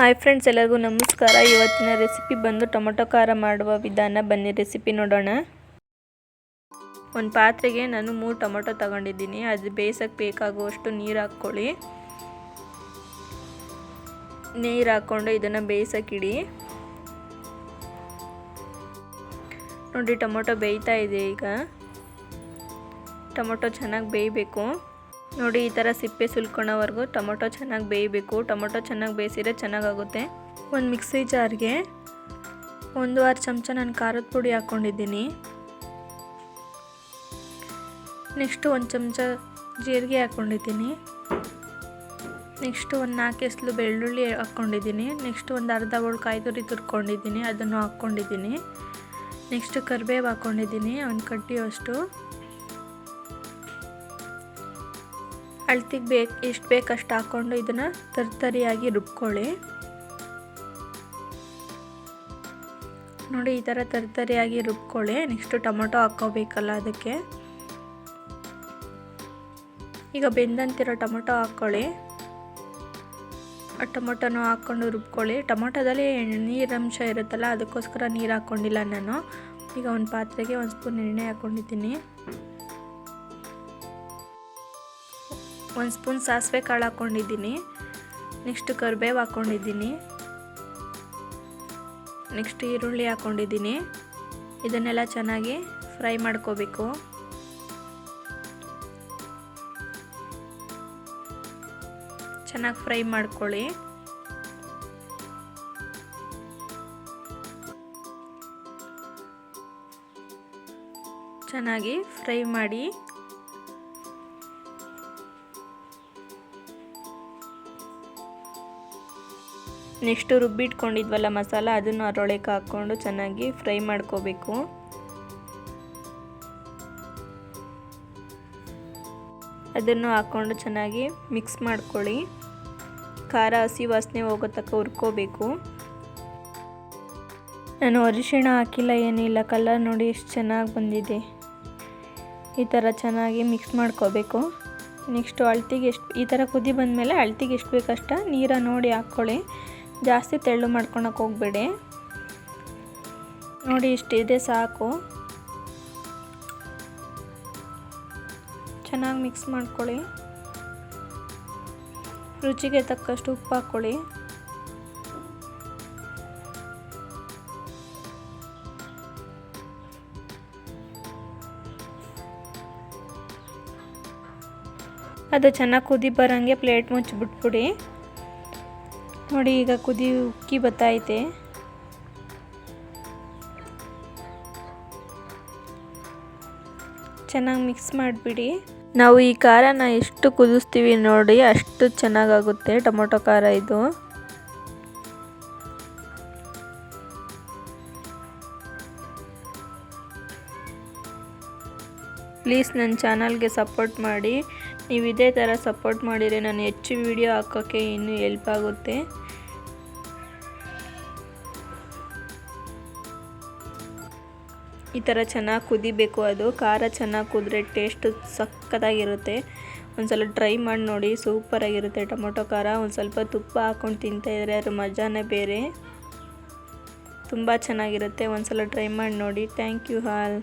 Hi friends ಎಲ್ಲರಿಗೂ ನಮಸ್ಕಾರ. ಇವತ್ತಿನ ರೆಸಿಪಿ ಬಂದು ಟೊಮೊಟೊ ಖಾರ ಮಾಡುವ ವಿಧಾನ. ಬನ್ನಿ ರೆಸಿಪಿ ನೋಡೋಣ. ಒಂದು ಪಾತ್ರೆಗೆ ನಾನು ಮೂರು ಟೊಮೊಟೊ ತಗೊಂಡಿದ್ದೀನಿ. ಅದು ಬೇಯಿಸೋಕ್ಕೆ ಬೇಕಾಗುವಷ್ಟು ನೀರು ಹಾಕ್ಕೊಳ್ಳಿ. ನೀರು ಹಾಕ್ಕೊಂಡು ಇದನ್ನು ಬೇಯಿಸೋಕ್ಕಿಡಿ ನೋಡಿ ಟೊಮೊಟೊ ಬೇಯ್ತಾ ಇದೆ ಈಗ. ಟೊಮೊಟೊ ಚೆನ್ನಾಗಿ ಬೇಯಬೇಕು. ನೋಡಿ, ಈ ಥರ ಸಿಪ್ಪೆ ಸುಲ್ಕೊಳೋವರೆಗೂ ಟೊಮೊಟೊ ಚೆನ್ನಾಗಿ ಬೇಯಬೇಕು. ಟೊಮೊಟೊ ಚೆನ್ನಾಗಿ ಬೇಯಿಸಿದ್ರೆ ಚೆನ್ನಾಗಾಗುತ್ತೆ. ಒಂದು ಮಿಕ್ಸಿ ಜಾರ್ಗೆ ಒಂದು ಆರು ಚಮಚ ನಾನು ಖಾರದ ಪುಡಿ ಹಾಕ್ಕೊಂಡಿದ್ದೀನಿ ನೆಕ್ಸ್ಟು ಒಂದು ಚಮಚ ಜೀರಿಗೆ ಹಾಕ್ಕೊಂಡಿದ್ದೀನಿ ನೆಕ್ಸ್ಟು ಒಂದು ನಾಲ್ಕು ಎಸ್ಲು ಬೆಳ್ಳುಳ್ಳಿ ಹಾಕ್ಕೊಂಡಿದ್ದೀನಿ ನೆಕ್ಸ್ಟು ಒಂದು ಅರ್ಧ ಬೌಲ್ ಕಾಯಿ ತುರಿ ತುರ್ಕೊಂಡಿದ್ದೀನಿ. ಅದನ್ನು ಹಾಕ್ಕೊಂಡಿದ್ದೀನಿ ನೆಕ್ಸ್ಟ್ ಕರಿಬೇವು ಹಾಕ್ಕೊಂಡಿದ್ದೀನಿ ಒಂದು ಕಡ್ಡಿಯಷ್ಟು ಅಳ್ತಿಗೆ ಬೇಕು ಎಷ್ಟು ಬೇಕಷ್ಟು ಹಾಕ್ಕೊಂಡು ಇದನ್ನು ತರ್ತರಿಯಾಗಿ ರುಬ್ಕೊಳ್ಳಿ. ನೋಡಿ ಈ ಥರ ತರ್ತರಿಯಾಗಿ ರುಬ್ಕೊಳ್ಳಿ. ನೆಕ್ಸ್ಟು ಟೊಮೊಟೊ ಹಾಕ್ಕೋಬೇಕಲ್ಲ ಅದಕ್ಕೆ. ಈಗ ಬೆಂದಂತಿರೋ ಟೊಮೊಟೊ ಹಾಕ್ಕೊಳ್ಳಿ. ಆ ಟೊಮೊಟೊನೂ ಹಾಕ್ಕೊಂಡು ರುಬ್ಕೊಳ್ಳಿ. ಟೊಮೊಟೊದಲ್ಲಿ ನೀರಂಶ ಇರುತ್ತಲ್ಲ, ಅದಕ್ಕೋಸ್ಕರ ನೀರು ಹಾಕ್ಕೊಂಡಿಲ್ಲ ನಾನು. ಈಗ ಒಂದು ಪಾತ್ರೆಗೆ ಒಂದು ಸ್ಪೂನ್ ಎಣ್ಣೆ ಹಾಕ್ಕೊಂಡಿದ್ದೀನಿ ಒಂದು ಸ್ಪೂನ್ ಸಾಸಿವೆ ಕಾಳು ಹಾಕ್ಕೊಂಡಿದ್ದೀನಿ. ನೆಕ್ಸ್ಟ್ ಕರಿಬೇವು ಹಾಕ್ಕೊಂಡಿದ್ದೀನಿ. ನೆಕ್ಸ್ಟ್ ಈರುಳ್ಳಿ ಹಾಕ್ಕೊಂಡಿದ್ದೀನಿ. ಇದನ್ನೆಲ್ಲ ಚೆನ್ನಾಗಿ ಫ್ರೈ ಮಾಡ್ಕೋಬೇಕು. ಚೆನ್ನಾಗಿ ಫ್ರೈ ಮಾಡ್ಕೊಳ್ಳಿ. ಚೆನ್ನಾಗಿ ಫ್ರೈ ಮಾಡಿ ನೆಕ್ಸ್ಟು ರುಬ್ಬಿಟ್ಕೊಂಡಿದ್ವಲ್ಲ ಮಸಾಲ, ಅದನ್ನು ಅದರೊಳಗೆ ಹಾಕ್ಕೊಂಡು ಚೆನ್ನಾಗಿ ಫ್ರೈ ಮಾಡ್ಕೋಬೇಕು. ಅದನ್ನು ಹಾಕ್ಕೊಂಡು ಚೆನ್ನಾಗಿ ಮಿಕ್ಸ್ ಮಾಡ್ಕೊಳ್ಳಿ. ಖಾರ, ಹಸಿ ವಾಸನೆ ಹೋಗೋ ತಕ್ಕ ಹುರ್ಕೋಬೇಕು. ನಾನು ಅರಿಶಿಣ ಹಾಕಿಲ್ಲ, ಏನಿಲ್ಲ, ಕಲರ್ ನೋಡಿ ಎಷ್ಟು ಚೆನ್ನಾಗಿ ಬಂದಿದೆ. ಈ ಥರ ಚೆನ್ನಾಗಿ ಮಿಕ್ಸ್ ಮಾಡ್ಕೋಬೇಕು. ನೆಕ್ಸ್ಟು ಅಳ್ತಿಗೆ ಎಷ್ಟು, ಈ ಥರ ಕುದಿ ಬಂದಮೇಲೆ ಅಳ್ತಿಗೆ ಎಷ್ಟು ಬೇಕಷ್ಟ ನೀರ ನೋಡಿ ಹಾಕ್ಕೊಳ್ಳಿ. ಜಾಸ್ತಿ ತೆಳ್ಳು ಮಾಡ್ಕೊಳಕ್ಕೆ ಹೋಗಬೇಡಿ. ನೋಡಿ ಇಷ್ಟಿದೆ ಸಾಕು. ಚೆನ್ನಾಗಿ ಮಿಕ್ಸ್ ಮಾಡ್ಕೊಳ್ಳಿ. ರುಚಿಗೆ ತಕ್ಕಷ್ಟು ಉಪ್ಪು ಹಾಕ್ಕೊಳ್ಳಿ ಅದು ಚೆನ್ನಾಗಿ ಕುದಿ ಬರೋಂಗೆ ಪ್ಲೇಟ್ ಮುಚ್ಚಿಬಿಟ್ಬಿಡಿ. ನೋಡಿ ಈಗ ಕುದಿ ಉಕ್ಕಿ ಬತ್ತೈತೆ ಚೆನ್ನಾಗಿ ಮಿಕ್ಸ್ ಮಾಡಿಬಿಡಿ. ನಾವು ಈ ಖಾರನ ಎಷ್ಟು ಕುದಿಸ್ತೀವಿ ನೋಡಿ ಅಷ್ಟು ಚೆನ್ನಾಗಾಗುತ್ತೆ ಟೊಮೊಟೊ ಖಾರ ಇದು. ಪ್ಲೀಸ್ ನನ್ನ ಚಾನಲ್ಗೆ ಸಪೋರ್ಟ್ ಮಾಡಿ. ನೀವು ಇದೇ ಥರ ಸಪೋರ್ಟ್ ಮಾಡಿದರೆ ನಾನು ಹೆಚ್ಚು ವಿಡಿಯೋ ಹಾಕೋಕ್ಕೆ ಇನ್ನೂ ಹೆಲ್ಪ್ ಆಗುತ್ತೆ. ಈ ಥರ ಚೆನ್ನಾಗಿ ಕುದಿಬೇಕು ಅದು. ಖಾರ ಚೆನ್ನಾಗಿ ಕುದ್ರೆ ಟೇಸ್ಟು ಸಕ್ಕತ್ತಾಗಿರುತ್ತೆ ಒಂದು ಸಲ ಟ್ರೈ ಮಾಡಿ ನೋಡಿ, ಸೂಪರಾಗಿರುತ್ತೆ ಟೊಮೊಟೊ ಖಾರ. ಒಂದು ಸ್ವಲ್ಪ ತುಪ್ಪ ಹಾಕ್ಕೊಂಡು ತಿಂತಾಯಿದ್ರೆ ಅದ್ರ ಮಜಾನೇ ಬೇರೆ. ತುಂಬ ಚೆನ್ನಾಗಿರುತ್ತೆ. ಒಂದು ಸಲ ಟ್ರೈ ಮಾಡಿ ನೋಡಿ. Thank you all